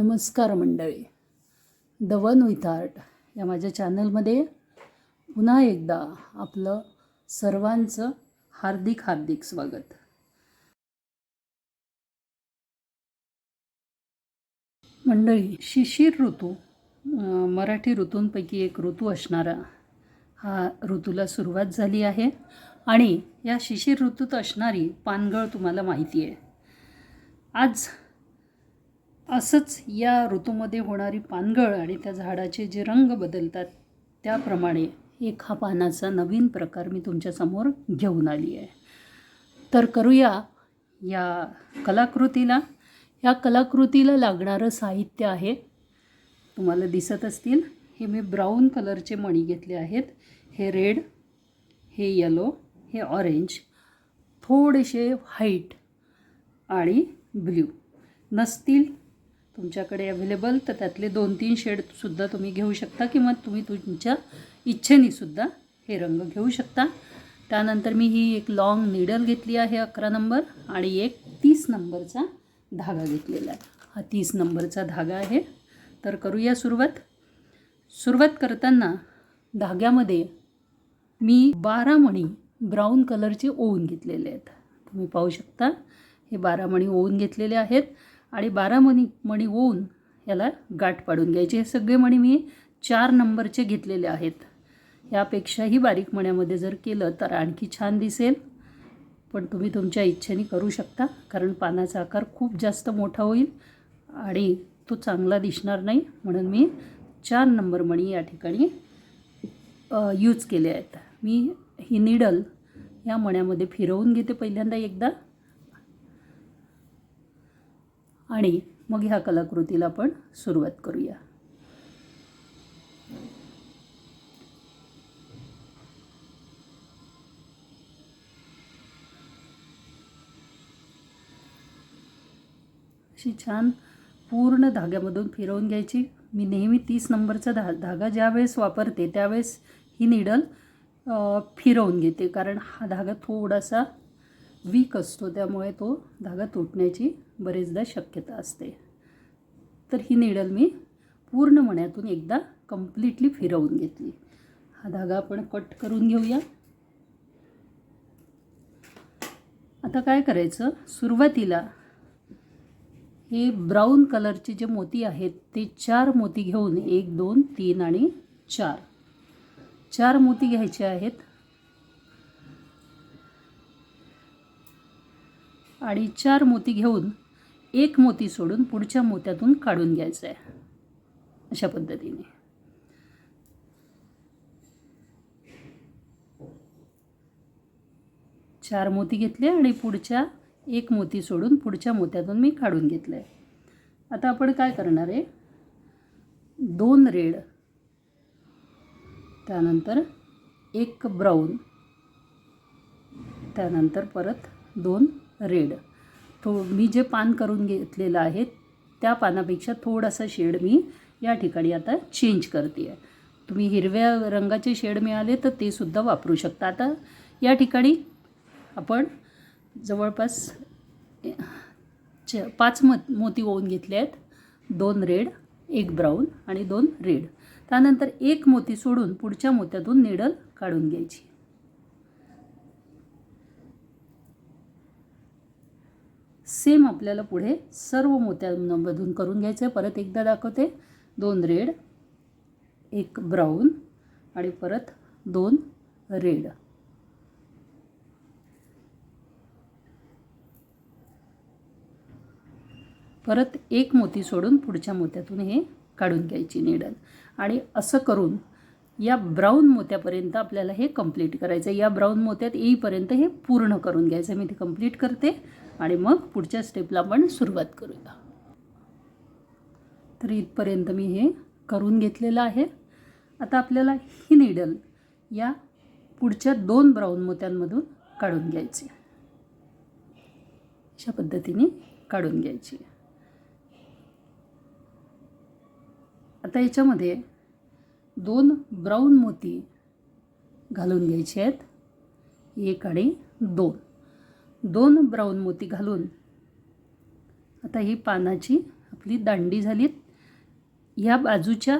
नमस्कार मंडळी. The one with art या माझ्या चॅनलमध्ये पुन्हा एकदा आपलं सर्वांचं हार्दिक हार्दिक स्वागत. मंडळी शिशिर ऋतू मराठी ऋतूंपैकी एक ऋतू असणारा हा ऋतूला सुरुवात झाली आहे आणि या शिशिर ऋतूत असणारी पानगळ तुम्हाला माहिती आहे. आज असंच या ऋतूमध्ये होणारी पानगळ आणि त्या झाडाचे जे रंग बदलतात त्याप्रमाणे एक हा पानाचा नवीन प्रकार मी तुमच्यासमोर घेऊन आली आहे. तर करूया या कलाकृतीला. या कलाकृतीला लागणारं साहित्य आहे. तुम्हाला दिसत असतील हे मी ब्राऊन कलरचे मणी घेतले आहेत. हे रेड हे येलो हे ऑरेंज थोडेसे व्हाईट आणि ब्ल्यू नसतील तुमच्याकडे अवेलेबल तर त्यातले दोन तीन शेडसुद्धा तुम्ही घेऊ शकता किंवा तुम्ही तुमच्या इच्छेनेसुद्धा हे रंग घेऊ शकता. त्यानंतर मी ही एक लाँग निडल घेतली आहे अकरा नंबर आणि एक तीस नंबरचा धागा घेतलेला आहे. हा तीस नंबरचा धागा आहे. तर करूया सुरुवात. सुरुवात करताना धाग्यामध्ये मी बारा मणी ब्राऊन कलरचे ओवून घेतलेले आहेत. तुम्ही पाहू शकता हे बारा मणी ओवून घेतलेले आहेत. आणि बारा मणी मणी होऊन याला गाठ पाडून घ्यायचे. हे सगळे मणी मी चार नंबरचे घेतलेले आहेत. यापेक्षाही बारीक मण्यामध्ये जर केलं तर आणखी छान दिसेल. पण तुम्ही तुमच्या इच्छेने करू शकता कारण पानाचा आकार खूप जास्त मोठा होईल आणि तो चांगला दिसणार नाही. म्हणून मी चार नंबर मणी या ठिकाणी यूज केले आहेत. मी ही निडल या मण्यामध्ये फिरवून घेते पहिल्यांदा एकदा. आणि मग ह्या कलाकृतीला आपण सुरुवात करूया. अशी छान पूर्ण धाग्यामधून फिरवून घ्यायची. मी नेहमी तीस नंबरचा धा धागा ज्यावेळेस वापरते त्यावेळेस ही निडल फिरवून घेते. कारण हा धागा थोडासा वीक असतो त्यामुळे तो धागा तुटण्याची बरेचदा शक्यता असते. तर ही निडल मी पूर्ण मण्यातून एकदा कम्प्लिटली फिरवून घेतली. हा धागा आपण कट करून घेऊया. आता काय करायचं? सुरुवातीला हे ब्राऊन कलरचे जे मोती आहेत ते चार मोती घेऊन एक दोन तीन आणि चार. चार मोती घ्यायचे आहेत. आणि चार मोती घेऊन एक मोती सोडून पुढच्या मोत्यातून काढून घ्यायचं आहे अशा पद्धतीने. चार मोती घेतले आणि पुढच्या एक मोती सोडून पुढच्या मोत्यातून मी काढून घेतलं आहे आता आपण काय करणार आहे? दोन रेड त्यानंतर एक ब्राऊन त्यानंतर परत दोन रेड. थो मी जे पान करून घेतलेलं आहे त्या पानापेक्षा थोडासा शेड मी या ठिकाणी आता चेंज करते आहे तुम्ही हिरव्या रंगाचे शेड मिळाले तर ते सुद्धा वापरू शकता. आता या ठिकाणी आपण जवळपास च पाच मत मोती ओवून घेतले आहेत. दोन रेड एक ब्राऊन आणि दोन रेड. त्यानंतर एक मोती सोडून पुढच्या मोत्यातून निडल काढून घ्यायची. सेम आपल्याला पुढे सर्व मोत्यांमधून करून घ्यायचं आहे परत एकदा दाखवते. दोन रेड एक ब्राऊन आणि परत दोन रेड. परत एक मोती सोडून पुढच्या मोत्यातून हे काढून घ्यायची निडल आणि असं करून या ब्राऊन मोत्यापर्यंत आपल्याला हे कंप्लीट करायचं या ब्राऊन मोत्यात येईपर्यंत हे पूर्ण करून घ्यायचं मी ते कंप्लीट करते आणि मग पुढच्या स्टेपला आपण सुरुवात करूया. तर इथपर्यंत मी हे करून घेतलेलं आहे. आता आपल्याला ही निडल या पुढच्या दोन ब्राऊन मोत्यांमधून काढून घ्यायची. अशा पद्धतीने काढून घ्यायची. आता याच्यामध्ये दोन ब्राऊन मोती घालून घ्यायचे आहेत. एक आणि दोन. दोन ब्राऊन मोती घालून आता ही पानाची आपली दांडी झालीत. या बाजूच्या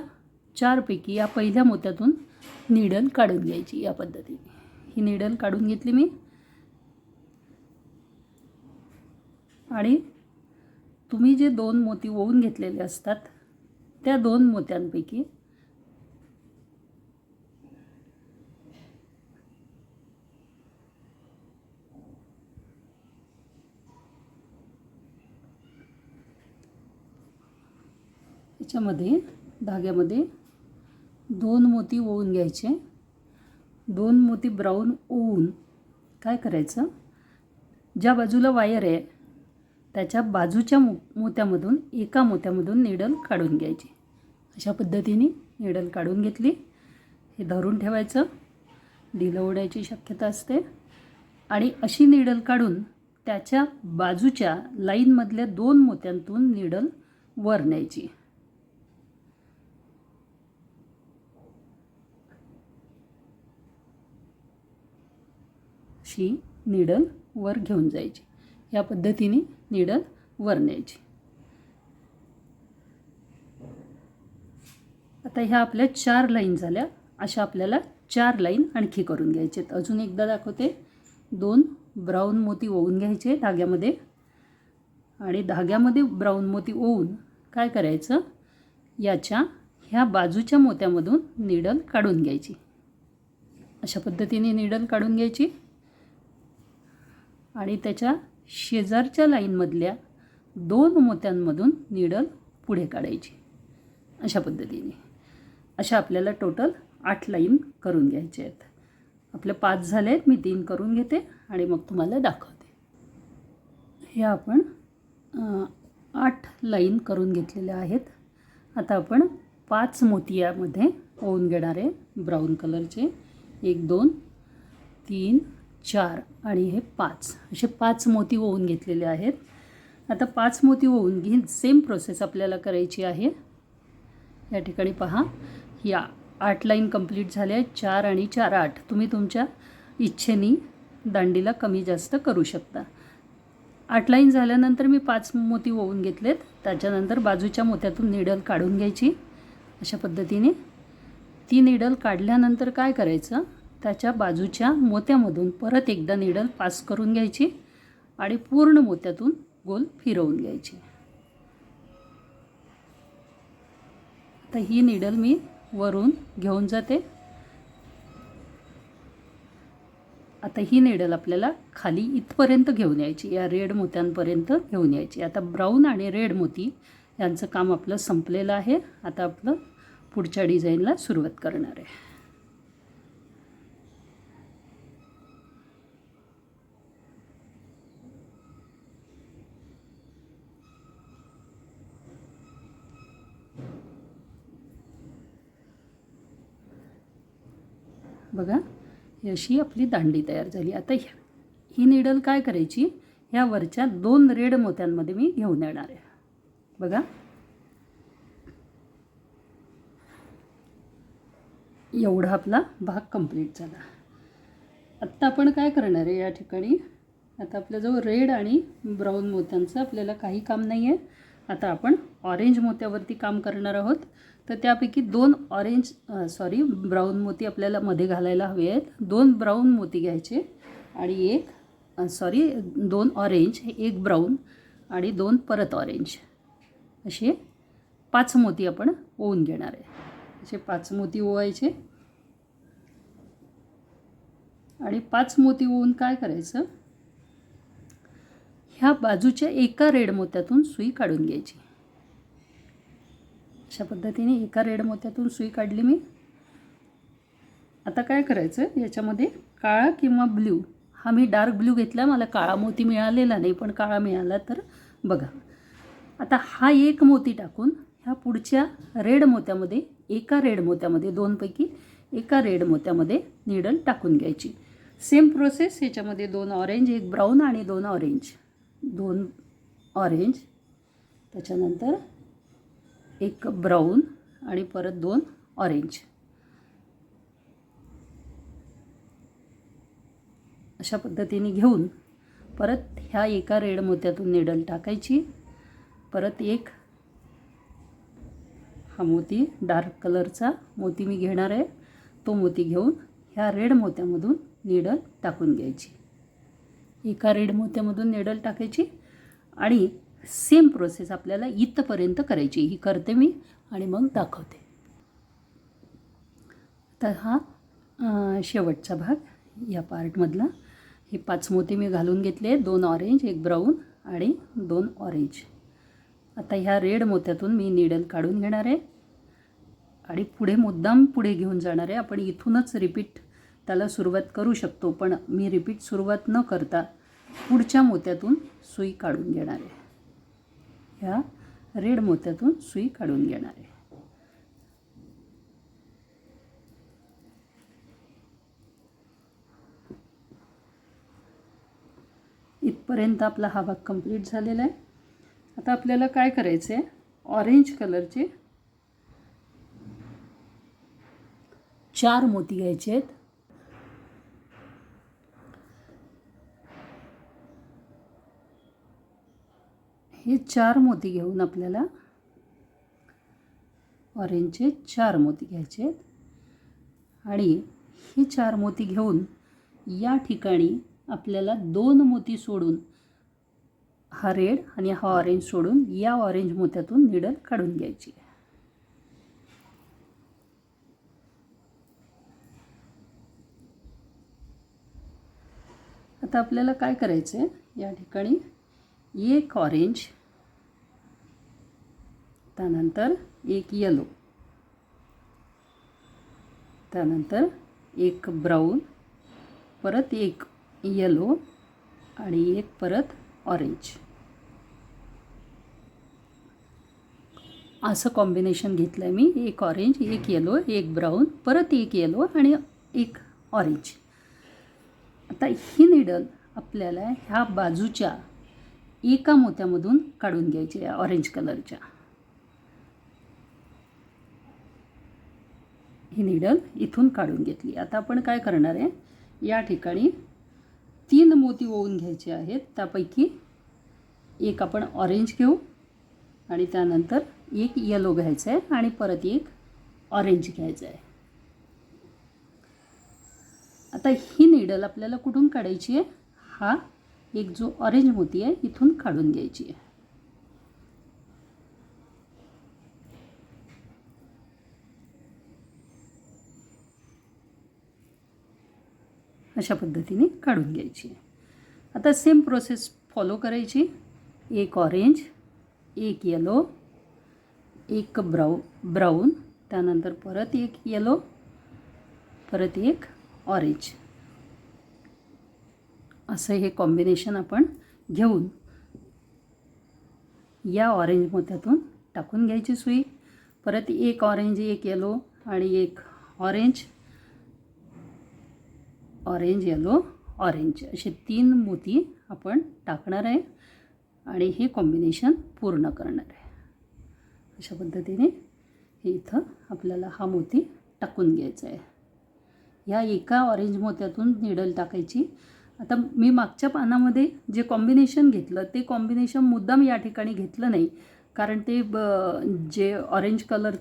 चारपैकी या पहिल्या मोत्यातून निडल काढून घ्यायची या पद्धतीने. ही निडल काढून घेतली मी. आणि तुम्ही जे दोन मोती ओवून घेतलेले असतात त्या दोन मोत्यांपैकी याच्यामध्ये धाग्यामध्ये दोन मोती ओवून घ्यायचे. दोन मोती ब्राऊन ओवून काय करायचं? ज्या बाजूला वायर आहे त्याच्या बाजूच्या मो मोत्यामधून एका मोत्यामधून निडल काढून घ्यायची. अशा पद्धतीने निडल काढून घेतली. हे धरून ठेवायचं. ढिलं ओढायची शक्यता असते. आणि अशी निडल काढून त्याच्या बाजूच्या लाईनमधल्या दोन मोत्यांतून निडल वर न्यायची. ची निडल वर घेऊन जायची. या पद्धतीने निडल वर न्यायची. आता ह्या आपल्या चार लाईन झाल्या. अशा आपल्याला चार लाईन आणखी करून घ्यायचे आहेत अजून एकदा दाखवते. दोन ब्राऊन मोती ओवून घ्यायचे धाग्यामध्ये. आणि धाग्यामध्ये ब्राऊन मोती ओवून काय करायचं? याच्या ह्या बाजूच्या मोत्यामधून निडल काढून घ्यायची. अशा पद्धतीने निडल काढून घ्यायची. आणि त्याच्या शेजारच्या लाईनमधल्या दोन मोत्यांमधून निडल पुढे काढायची. अशा पद्धतीने. अशा आपल्याला टोटल आठ लाईन करून घ्यायचे आहेत. आपले पाच झाले आहेत मी तीन करून घेते आणि मग तुम्हाला दाखवते. हे आपण आठ लाईन करून घेतलेल्या आहेत. आता आपण पाच मोतियामध्ये ओवून घेणार आहे ब्राऊन कलरचे. एक दोन तीन चार आणि हे पाच. असे पाच मोती ओवून घेतलेले आहेत. आता पाच मोती ओवून घेऊन सेम प्रोसेस आपल्याला करायची आहे. या ठिकाणी पहा. या आठ लाईन कंप्लीट झाल्या चार आणि चार आठ. तुम्ही तुमच्या इच्छेने दांडीला कमी जास्त करू शकता. आठ लाईन झाल्यानंतर मी पाच मोती ओवून घेतलेत. त्याच्यानंतर बाजूच्या मोत्यातून निडल काढून घ्यायची. अशा पद्धतीने ती निडल काढल्यानंतर काय करायचं? त्याच्या बाजूच्या मोत्यामधून परत एकदा निडल पास करून घ्यायची आणि पूर्ण मोत्यातून गोल फिरवून घ्यायची. आता ही निडल मी वरून घेऊन जाते. आता ही निडल आपल्याला खाली इथपर्यंत घेऊन यायची या रेड मोत्यांपर्यंत घेऊन यायची. आता ब्राऊन आणि रेड मोती यांचं काम आपलं संपलेलं आहे. आता आपलं पुढच्या डिझाईनला सुरुवात करणार आहे. बघा ही अशी आपली दांडी तयार झाली. आता ह्या- ही निडल काय करायची? ह्या वरच्या दोन रेड मोत्यांमध्ये मी घेऊन येणार आहे. बघा. एवढा आपला भाग कंप्लीट झाला. आत्ता आपण काय करणार आहे या ठिकाणी? आता आपल्याजवळ रेड आणि ब्राऊन मोत्यांचं आपल्याला काही काम नाही आहे आता आपण ऑरेंज मोत्यावरती काम करणार आहोत. तर त्यापैकी दोन ऑरेंज सॉरी ब्राऊन मोती आपल्याला मध्ये घालायला हवे आहेत. दोन ब्राऊन मोती घ्यायचे आणि एक सॉरी दोन ऑरेंज एक ब्राऊन आणि दोन परत ऑरेंज असे पाच मोती आपण ओवून घेणार आहे. असे पाच मोती ओवायचे. आणि पाच मोती ओवून काय करायचं? ह्या बाजूच्या एका रेड मोत्यातून सुई काढून घ्यायची. अशा पद्धतीने एका रेड मोत्यातून सुई काढली मी. आता काय करायचं? याच्यामध्ये काळा किंवा ब्ल्यू हा मी डार्क ब्ल्यू घेतला मला काळा मोती मिळालेला नाही पण काळा मिळाला तर बघा. आता हा एक मोती टाकून ह्या पुढच्या रेड मोत्यामध्ये एका रेड मोत्यामध्ये दोनपैकी एका रेड मोत्यामध्ये निडल टाकून घ्यायची. सेम प्रोसेस ह्याच्यामध्ये दोन ऑरेंज एक ब्राऊन आणि दोन ऑरेंज. दोन ऑरेंज त्याच्यानंतर एक ब्राऊन आणि परत दोन ऑरेंज. अशा पद्धतीने घेऊन परत ह्या एका रेड मोत्यातून निडल टाकायची. परत एक हा मोती डार्क कलरचा मोती मी घेणार आहे. तो मोती घेऊन ह्या रेड मोत्यामधून निडल टाकून घ्यायची. एका रेड मोत्यामधून निडल टाकायची आणि सेम प्रोसेस आपल्याला इथपर्यंत करायची ही करते मी आणि मग दाखवते. तर हा शेवटचा भाग या पार्टमधला. हे पाच मोती मी घालून घेतले दोन ऑरेंज एक ब्राऊन आणि दोन ऑरेंज आता ह्या रेड मोत्यातून मी निडल काढून घेणार आहे. आणि पुढे मुद्दाम पुढे घेऊन जाणार आहे. आपण इथूनच रिपीट त्याला सुरुवात करू शकतो पण मी रिपीट सुरुवात न करता पुढच्या मोत्यातून सुई काढून घेणार आहे. ह्या रेड मोत्यातून सुई काढून घेणार आहे. इथपर्यंत आपला हा भाग कंप्लीट झालेला आहे. आता आपल्याला काय करायचं आहे ऑरेंज कलरचे चार मोती घ्यायचे आहेत. हे चार मोती घेऊन आपल्याला ऑरेंजचे चार मोती घ्यायचे आहेत. आणि हे चार मोती घेऊन या ठिकाणी आपल्याला दोन मोती सोडून हा रेड आणि हा ऑरेंज सोडून या ऑरेंज मोत्यातून निडल काढून घ्यायची. आता आपल्याला काय करायचं आहे या ठिकाणी एक ऑरेंज त्यानंतर एक येलो त्यानंतर एक ब्राऊन परत एक येलो आणि एक परत ऑरेंज असं कॉम्बिनेशन घेतलं आहे मी. एक ऑरेंज एक येलो एक ब्राऊन परत एक येलो आणि एक ऑरेंज आता ही निडल आपल्याला ह्या बाजूच्या एका मोत्यामधून काढून घ्यायची आहे ऑरेंज कलरच्या ही निडल इथून काढून घेतली. आता आपण काय करणार आहे? या ठिकाणी तीन मोती ओवून घ्यायचे आहेत. त्यापैकी एक आपण ऑरेंज घेऊ आणि त्यानंतर एक येलो घ्यायचं आहे आणि परत एक ऑरेंज घ्यायचं आहे आता ही निडल आपल्याला कुठून काढायची आहे? हा एक जो ऑरेंज मोती आहे इथून काढून घ्यायची आहे. अशा पद्धतीने काढून घ्यायची आहे. आता सेम प्रोसेस फॉलो करायची. एक ऑरेंज एक येलो एक ब्राऊ ब्राऊन त्यानंतर परत एक येलो परत एक ऑरेंज असं हे कॉम्बिनेशन आपण घेऊन या ऑरेंज मोत्यातून टाकून घ्यायची सुई. परत एक ऑरेंज एक येलो आणि एक ऑरेंज ऑरेंज येलो ऑरेंज असे तीन मोती आपण टाकणार आहे आणि हे कॉम्बिनेशन पूर्ण करणार आहे. अशा पद्धतीने हे इथं आपल्याला हा मोती टाकून घ्यायचा आहे. ह्या एका ऑरेंज मोत्यातून निडल टाकायची. आता मी मागच्या पानामध्ये जे कॉम्बिनेशन घेतलं ते कॉम्बिनेशन मुद्दाम या ठिकाणी घेतलं नाही. कारण ते ब जे ऑरेंज कलर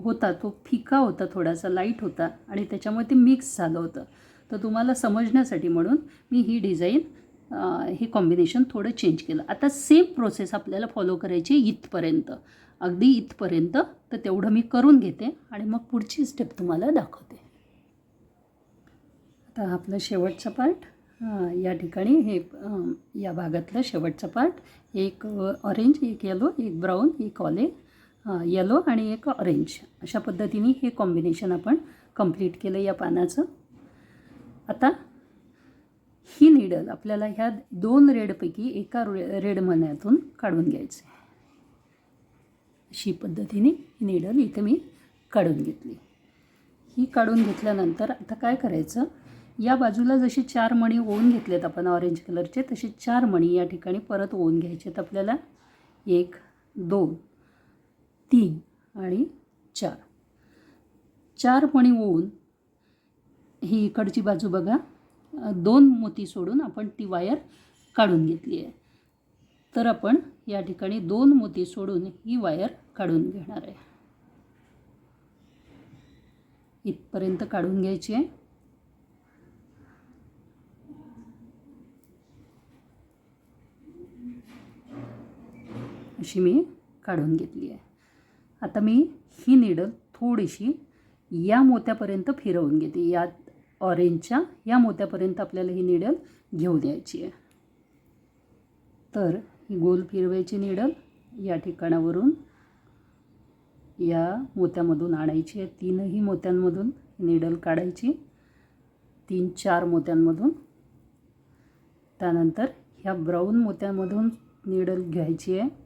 होता तो फिका होता थोडासा लाइट होता आणि त्याच्यामुळे ते मिक्स झालं होतं. तर तुम्हाला समजण्यासाठी म्हणून मी ही डिझाईन हे कॉम्बिनेशन थोडं चेंज केलं. आता सेम प्रोसेस आपल्याला फॉलो करायची इथपर्यंत. अगदी इथपर्यंत. तर तेवढं मी करून घेते आणि मग पुढची स्टेप तुम्हाला दाखवते. आता आपलं शेवटचा पार्ट या ठिकाणी हे या भागातलं शेवटचा पार्ट एक ऑरेंज एक येलो एक ब्राऊन एक ऑले येलो आणि एक ऑरेंज अशा पद्धतीने हे कॉम्बिनेशन आपण कंप्लीट केलं या पानाचं. आता ही निडल आपल्याला ह्या दोन रेडपैकी एका रे रेड मण्यातून काढून घ्यायचं आहे अशी पद्धतीने ही निडल इथं मी काढून घेतली. ही काढून घेतल्यानंतर आता काय करायचं? या बाजूला जशी चार मणी ओवून घेतलेत आपण ऑरेंज कलरचे तसे चार मणी या ठिकाणी परत ओवून घ्यायचे आहेत आपल्याला. एक दोन तीन आणि चार. चार मणी ओवून ही इकडची बाजू बघा. दोन मोती सोडून आपण ती वायर काढून घेतली आहे. तर आपण या ठिकाणी दोन मोती सोडून ही वायर काढून घेणार आहे. इथपर्यंत काढून घ्यायची आहे. अशी मी काढून घेतली आहे. आता मी ही निडल थोडीशी या मोत्यापर्यंत फिरवून घेते. या ऑरेंजच्या या मोत्यापर्यंत आपल्याला ही निडल घेऊ द्यायची आहे. तर ही गोल फिरवायची निडल या ठिकाणावरून या मोत्यामधून आणायची आहे. तीनही मोत्यांमधून निडल काढायची. तीन चार मोत्यांमधून. त्यानंतर ह्या ब्राऊन मोत्यामधून निडल घ्यायची आहे.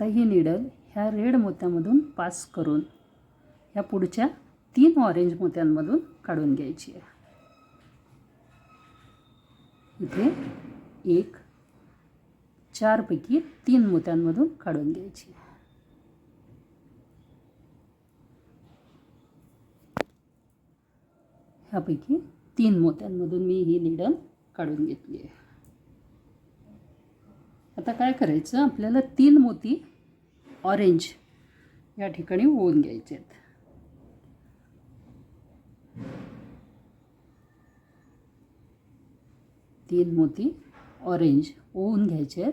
आता ही निडल ह्या रेड मोत्यामधून पास करून ह्या पुढच्या तीन ऑरेंज मोत्यांमधून काढून घ्यायची आहे. इथे एक चारपैकी तीन मोत्यांमधून काढून घ्यायची ह्यापैकी तीन मोत्यांमधून मी ही निडल काढून घेतली आहे. आता काय करायचं? आपल्याला तीन मोती ऑरेंज या ठिकाणी होऊन घ्यायचे आहेत. तीन मोती ऑरेंज ओवून घ्यायचे आहेत.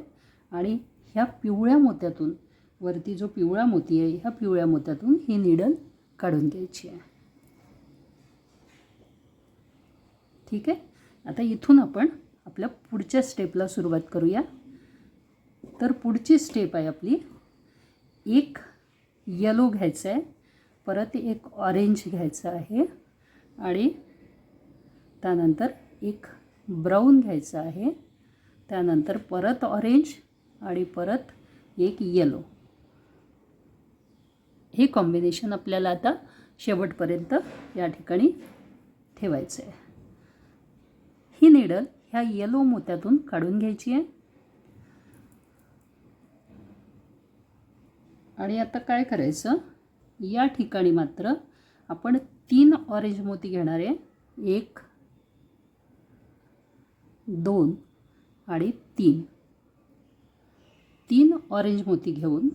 आणि ह्या पिवळ्या मोत्यातून वरती जो पिवळा मोती आहे ह्या पिवळ्या मोत्यातून ही निडल काढून घ्यायची आहे. ठीक आहे? आता इथून आपण आपल्या पुढच्या स्टेपला सुरुवात करूया. तर पुढची स्टेप आहे आपली एक येलो घ्यायचं आहे परत एक ऑरेंज घ्यायचं आहे आणि त्यानंतर एक ब्राऊन घ्यायचं आहे. त्यानंतर परत ऑरेंज आणि परत एक येलो हे कॉम्बिनेशन आपल्याला आता शेवटपर्यंत या ठिकाणी ठेवायचं आहे ही निडल ह्या येलो मोत्यातून काढून घ्यायची आहे. आणि आता काय करायचं? या ठिकाणी मात्र आपण तीन ऑरेंज मोती घेणार आहे. एक दोन आणि तीन. तीन ऑरेंज मोती घेऊन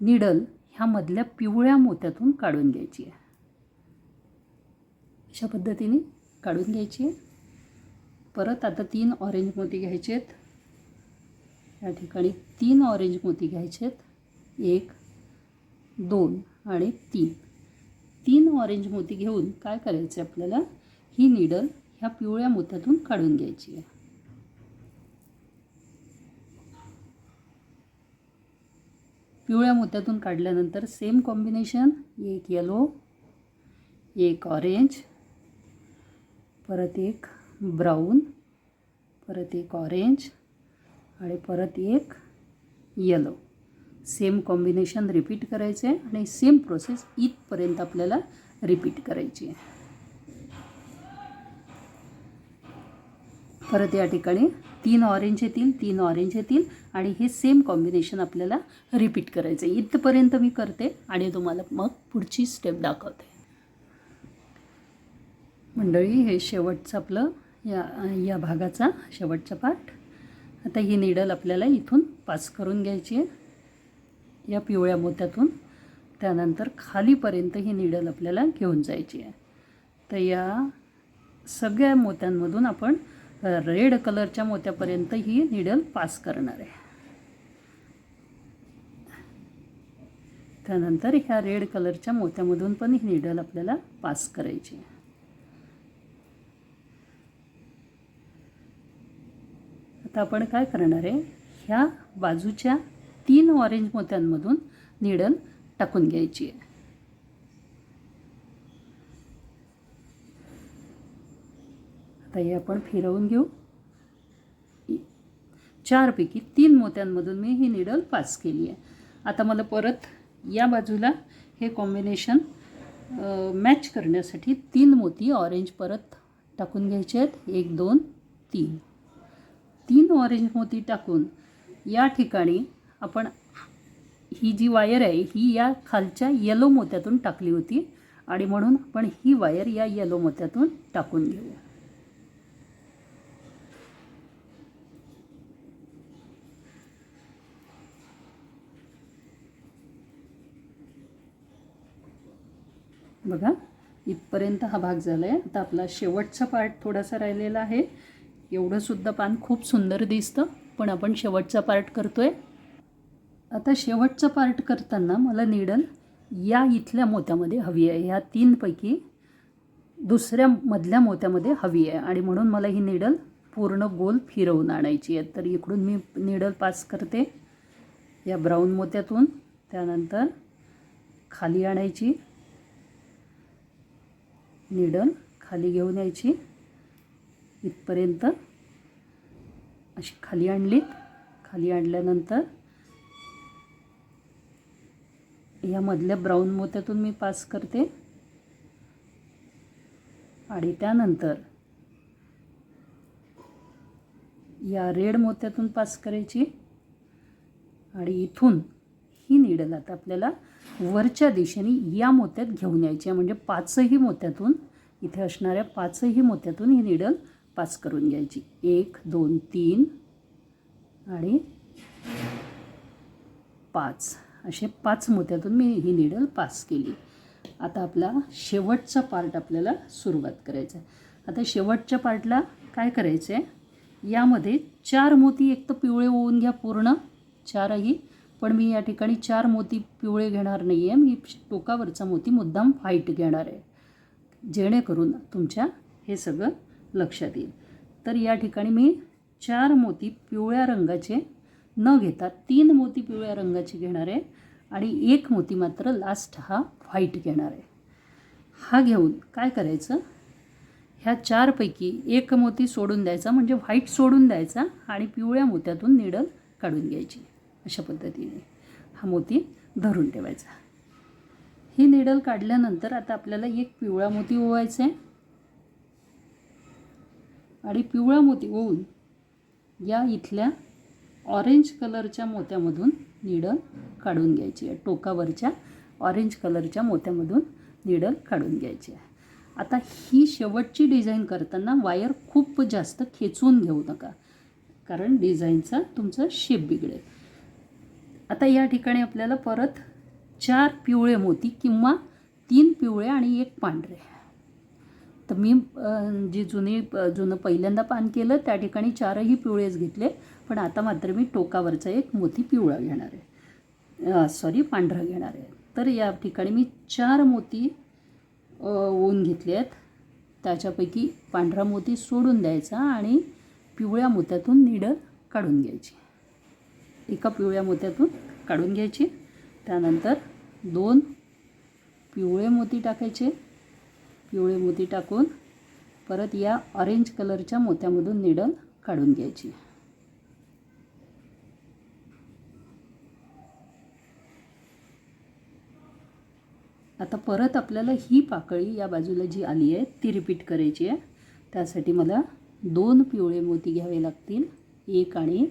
निडल ह्या मधल्या पिवळ्या मोत्यातून काढून घ्यायची आहे. अशा पद्धतीने काढून घ्यायची आहे. परत आता तीन ऑरेंज मोती घ्यायचे आहेत या ठिकाणी तीन ऑरेंज मोती घ्यायचे आहेत एक दोन आणि तीन. तीन ऑरेंज मोती घेऊन काय करायचं आहे आपल्याला? ही निडल ह्या पिवळ्या मोत्यातून काढून घ्यायची आहे. पिवळ्या मोत्यातून काढल्यानंतर सेम कॉम्बिनेशन एक येलो एक ऑरेंज परत एक ब्राऊन परत एक ऑरेंज आणि परत एक येलो सेम कॉम्बिनेशन रिपीट करायचं आहे आणि सेम प्रोसेस इथपर्यंत आपल्याला रिपीट करायची आहे. परत या ठिकाणी तीन ऑरेंज येतील तीन ऑरेंज येतील आणि हे सेम कॉम्बिनेशन आपल्याला रिपीट करायचं आहे इथपर्यंत मी करते आणि तुम्हाला मग पुढची स्टेप दाखवते. मंडळी हे शेवटचं आपलं या या भागाचा शेवटचा पार्ट आता ही निडल आपल्याला इथून पास करून घ्यायची आहे. या पिवळ्या मोत्यातून त्यानंतर खालीपर्यंत ही निडल आपल्याला घेऊन जायची आहे. तर या सगळ्या मोत्यांमधून आपण रेड कलरच्या मोत्यापर्यंत ही निडल पास करणार आहे. त्यानंतर ह्या रेड कलरच्या मोत्यामधून पण ही निडल आपल्याला पास करायची आहे. आता आपण काय करणार आहे? ह्या बाजूच्या तीन ऑरेंज मोत्यांमधून निडल टाकून घ्यायची आहे. आता हे आपण फिरवून घेऊ. चारपैकी तीन मोत्यांमधून मी ही निडल पास केली आहे. आता मला परत या बाजूला हे कॉम्बिनेशन मॅच करण्यासाठी तीन मोती ऑरेंज परत टाकून घ्यायचे आहेत. एक दोन तीन. तीन ऑरेंज मोती टाकून या ठिकाणी आपण ही जी वायर आहे ही या खालच्या येलो मोत्यातून टाकली होती. आणि म्हणून आपण ही वायर या येलो मोत्यातून टाकून घेऊ. बघा इथपर्यंत हा भाग झाला आहे आता आपला शेवटचा पार्ट थोडासा राहिलेला आहे. एवढंसुद्धा पान खूप सुंदर दिसतं पण आपण शेवटचा पार्ट करतो आहे आता शेवटचा पार्ट करताना मला निडल या इथल्या मोत्यामध्ये हवी आहे. ह्या तीनपैकी दुसऱ्या मधल्या मोत्यामध्ये हवी आहे. आणि म्हणून मला ही निडल पूर्ण गोल फिरवून आणायची आहे. तर इकडून मी निडल पास करते. या ब्राऊन मोत्यातून. त्यानंतर खाली आणायची. निडल खाली घेऊन यायची. इथपर्यंत अशी खाली आणलीत खाली आणल्यानंतर या मधल्या ब्राऊन मोत्यातून मी पास करते. आणि त्यानंतर या रेड मोत्यातून पास करायची. आणि इथून ही निडल आता आपल्याला वरच्या दिशेने या मोत्यात घेऊन यायची आहे. म्हणजे पाचही मोत्यातून इथे असणाऱ्या पाचही मोत्यातून ही निडल पास करून घ्यायची. एक दोन तीन आणि पाच. असे पाच मोत्यातून मी ही निडल पास केली. आता आपला शेवटचा पार्ट आपल्याला सुरुवात करायचा आहे आता शेवटच्या पार्टला काय करायचं आहे यामध्ये चार मोती एक तर पिवळे होऊन घ्या पूर्ण चारही. पण मी या ठिकाणी चार मोती पिवळे घेणार नाही आहे मी टोकावरचा मोती मुद्दाम व्हाईट घेणार आहे. जेणेकरून तुमच्या हे सगळं लक्षात येईल. तर या ठिकाणी मी चार मोती पिवळ्या रंगाचे न घेता तीन मोती पिवळ्या रंगाची घेणार आहे आणि एक मोती मात्र लास्ट हा व्हाईट घेणार आहे. हा घेऊन काय करायचं? ह्या चारपैकी एक मोती सोडून द्यायचा म्हणजे व्हाईट सोडून द्यायचा आणि पिवळ्या मोत्यातून निडल काढून घ्यायची. अशा पद्धतीने हा मोती धरून ठेवायचा. ही निडल काढल्यानंतर आता आपल्याला एक पिवळा मोती ओवायचा आहे. आणि पिवळा मोती ओवून या इथल्या ऑरेंज कलरच्या मोत्यामधून निडल काढून घ्यायची आहे. टोकावरच्या ऑरेंज कलरच्या मोत्यामधून निडल काढून घ्यायची आहे. आता ही शेवटची डिझाईन करताना वायर खूप जास्त खेचून घेऊ नका कारण डिझाईनचा तुमचं शेप बिघडेल. आता या ठिकाणी आपल्याला परत चार पिवळे मोती किंवा तीन पिवळे आणि एक पांढरे. तर मी जे जी जुनी प- जुनं पहिल्यांदा पान केलं त्या ठिकाणी चारही पिवळेच घेतले. पण आता मात्र मी टोकावरचा एक मोती पिवळा घेणार आहे. सॉरी पांढरा घेणार आहे. तर या ठिकाणी मी चार मोती अ, ओवून घेतले आहेत. त्याच्यापैकी पांढरा मोती सोडून द्यायचा आणि पिवळ्या मोत्यातून निडल काढून घ्यायची. एका पिवळ्या मोत्यातून काढून घ्यायची. त्यानंतर दोन पिवळे मोती टाकायचे. पिवळे मोती टाकून परत या ऑरेंज कलरच्या मोत्यामधून निडल काढून घ्यायची. आता परत आपल्याला ही पाकळी या बाजूला जी आली आहे ती रिपीट करायची आहे. त्यासाठी मला दोन पिवळे मोती घ्यावे लागतील. एक आणि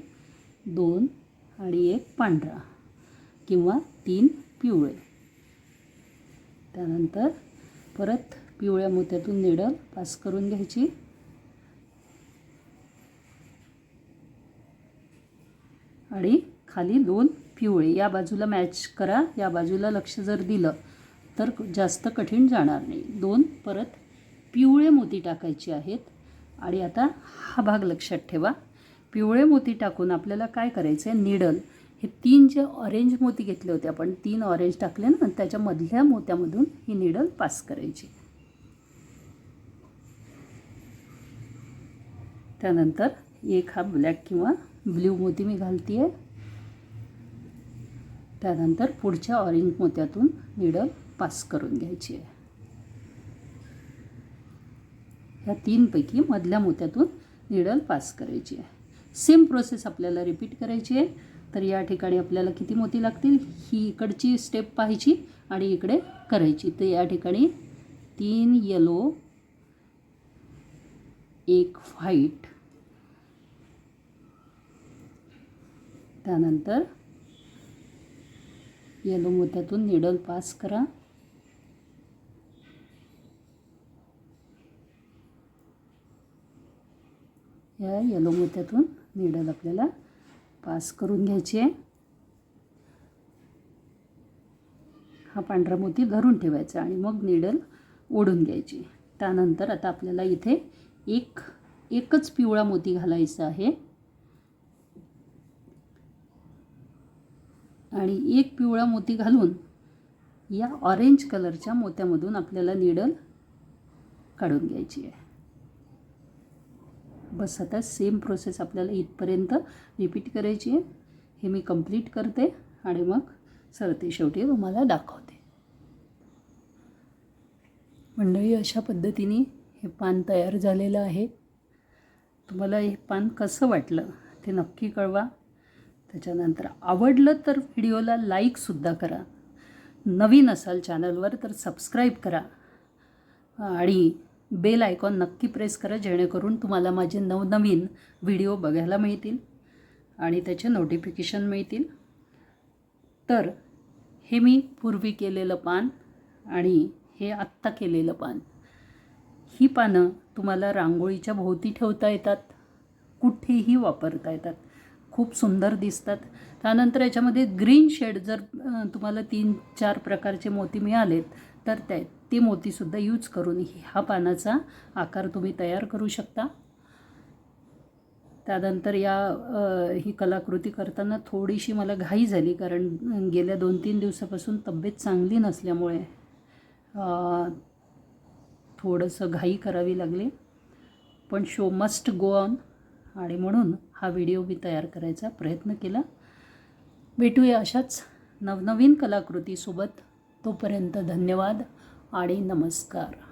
दोन आणि एक पांढरा किंवा तीन पिवळे. त्यानंतर परत पिवळ्या मोत्यातून निडल पास करून घ्यायची. आणि खाली दोन पिवळे या बाजूला मॅच करा. या बाजूला लक्ष जर दिलं तर जास्त कठीण जाणार नाही. दोन परत पिवळे मोती टाकायचे आहेत. आणि आता हा भाग लक्षात ठेवा. पिवळे मोती टाकून आपल्याला काय करायचं आहे निडल. हे तीन जे ऑरेंज मोती घेतले होते आपण तीन ऑरेंज टाकले ना त्याच्या मधल्या मोत्यामधून ही निडल पास करायची. त्यानंतर एक हा ब्लॅक किंवा ब्ल्यू मोती मी घालते आहे त्यानंतर पुढच्या ऑरेंज मोत्यातून निडल पास करून घ्यायची आहे. ह्या तीनपैकी मधल्या मोत्यातून निडल पास करायची आहे. सेम प्रोसेस आपल्याला रिपीट करायची आहे. तर या ठिकाणी आपल्याला किती मोती लागतील? ही इकडची स्टेप पाहायची आणि इकडे करायची. तर या ठिकाणी तीन येलो एक व्हाईट त्यानंतर येलो मोत्यातून निडल पास करा. या येलो मोत्यातून निडल आपल्याला पास करून घ्यायची आहे. हा पांढरा मोती धरून ठेवायचा आणि मग निडल ओढून घ्यायची. त्यानंतर आता आपल्याला इथे एक एकच पिवळा मोती घालायचा आहे. आणि एक पिवळा मोती घालून या ऑरेंज कलरच्या मोत्यामधून आपल्याला निडल काढून घ्यायची आहे. बस आता सेम प्रोसेस आपल्याला इथपर्यंत रिपीट करायची आहे. हे मी कंप्लीट करते आणि मग सरते शेवटी तुम्हाला दाखवते. मंडळी अशा पद्धतीने हे पान तयार झालेलं आहे. तुम्हाला हे पान कसं वाटलं ते नक्की कळवा. त्याच्यानंतर आवडलं तर व्हिडिओला लाईकसुद्धा करा. नवीन असाल चॅनलवर तर सबस्क्राईब करा. आणि बेल आयकॉन नक्की प्रेस करा जेणेकरून तुम्हाला माझे नवनवीन व्हिडिओ बघायला मिळतील आणि त्याचे नोटिफिकेशन मिळतील. तर हे मी पूर्वी केलेलं पान आणि हे आत्ता केलेलं पान. ही पानं तुम्हाला रांगोळीच्या भोवती ठेवता येतात कुठेही वापरता येतात. खूप सुंदर दिसतात. त्यानंतर याच्यामध्ये ग्रीन शेड जर तुम्हाला तीन चार प्रकारचे मोती मिळालेत तर त्या ती मोतीसुद्धा यूज करून ह्या पानाचा आकार तुम्ही तयार करू शकता. त्यानंतर या ही कलाकृती करताना थोडीशी मला घाई झाली कारण गेल्या दोन तीन दिवसापासून तब्येत चांगली नसल्यामुळे थोडंसं घाई करावी लागली. पण शो मस्ट गो ऑन आणि म्हणून हा व्हिडिओ मी तयार करायचा प्रयत्न केला. भेटूया अशाच नवनवीन कलाकृतीसोबत. तोपर्यंत धन्यवाद. आणि नमस्कार.